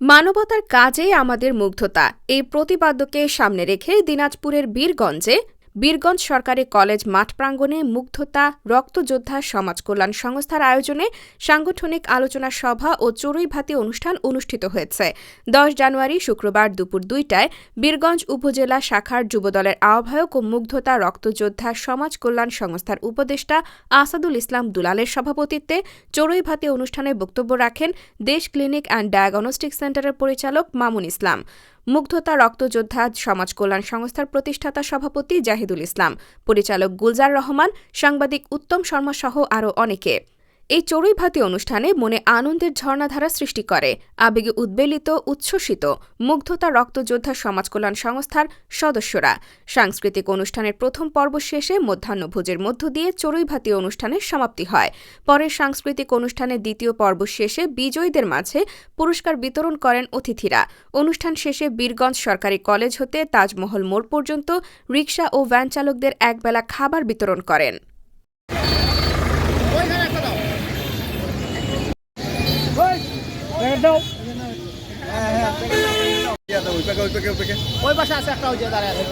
মানবতার কাজেই আমাদের মুগ্ধতা। এই প্রতিপাদ্যকে সামনে রেখে দিনাজপুরের বীরগঞ্জে বীরগঞ্জ সরকারি কলেজ মাঠ প্রাঙ্গণে মুগ্ধতা, রক্তযোদ্ধা সমাজ কল্যাণ সংস্থার আয়োজনে সাংগঠনিক আলোচনা সভা ও চড়ুইভাতি অনুষ্ঠান অনুষ্ঠিত হয়েছে। দশ জানুয়ারি শুক্রবার দুপুর দুইটায় বীরগঞ্জ উপজেলা শাখার যুবদলের আহ্বায়ক ও মুগ্ধতা, রক্তযোদ্ধা সমাজ কল্যাণ সংস্থার উপদেষ্টা আসাদুল ইসলাম দুলালের সভাপতিত্বে চড়ুইভাতি অনুষ্ঠানে বক্তব্য রাখেন দেশ ক্লিনিক অ্যান্ড ডায়াগনস্টিক সেন্টারের পরিচালক মামুন ইসলাম। মুগ্ধতা, রক্তযোদ্ধা, সমাজ কল্যাণ সংস্থার প্রতিষ্ঠাতা সভাপতি জাহিদুল ইসলাম, পরিচালক গুলজার রহমান, সাংবাদিক উত্তম শর্মা সহ আরও অনেকে। এই চড়ুইভাতি অনুষ্ঠানে মনে আনন্দের ঝর্ণাধারা সৃষ্টি করে। আবেগে উদ্বেলিত, উচ্ছ্বসিত, মুগ্ধতা রক্তযোদ্ধা সমাজ কল্যাণ সংস্থার সদস্যরা। সাংস্কৃতিক অনুষ্ঠানের প্রথম পর্ব শেষে মধ্যাহ্নভোজের মধ্য দিয়ে চড়ুইভাতি অনুষ্ঠানের সমাপ্তি হয়। পরে সাংস্কৃতিক অনুষ্ঠানের দ্বিতীয় পর্ব শেষে বিজয়ীদের মাঝে পুরস্কার বিতরণ করেন অতিথিরা। অনুষ্ঠান শেষে বীরগঞ্জ সরকারি কলেজ হতে তাজমহল মোড় পর্যন্ত রিকশা ও ভ্যান চালকদের একবেলা খাবার বিতরণ করেন। ওই পাশে আছে একটা ওই যে দাঁড়ায় আছে।